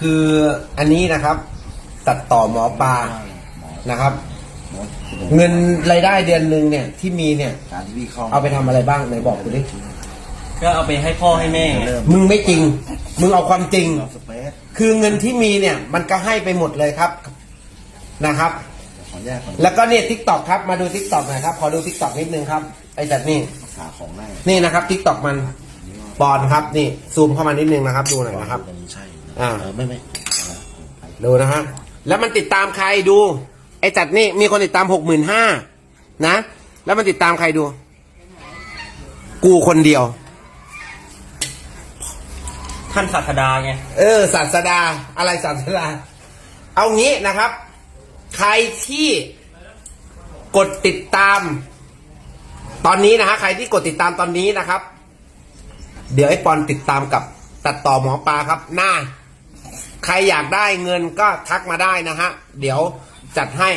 คืออันนี้นะครับ ตัดต่อหมอปลานะครับ เงินรายได้เดือนหนึ่งเนี่ยที่มีเนี่ยการที่พี่เข้าเอาไปทำอะไรบ้างไหนบอกกูดิก็เอาไปให้พ่อให้แม่ไงเริ่มมึงไม่จริง มึงเอาความจริงเราสเปซคือเงินที่มีเนี่ย มันก็ให้ไปหมดเลยครับนะครับขอแยกก่อนแล้วก็เนี่ยทิกตอกครับมาดูทิกตอกหน่อยครับขอดูทิกตอกนิดนึงครับไอ้จัดนี่ขาของได้นี่นะครับทิกตอกมัน ปอนครับนี่ซูมเข้ามานิดนึงนะครับ ดูหน่อยนะครับ อันนี้ใช่อ่าเออไม่ไม่เอาละไปดูนะฮะแล้วมันติดตามใครดู ไอ้จัดนี่มีคนติดตามหกหมื่นห้านะ แล้วมันติดตามใครดู กูคนเดียว ท่านศาสดาไง เออศาสดาอะไรศาสดา เอางี้นะครับ ใครที่กดติดตาม ตอนนี้นะฮะใครที่กดติดตามตอนนี้นะครับ เดี๋ยวไอ้ปอนติดตามกับตัดต่อหมอปลาครับหน้า ใครอยากได้เงินก็ทักมาได้นะฮะ เดี๋ยวจัดให้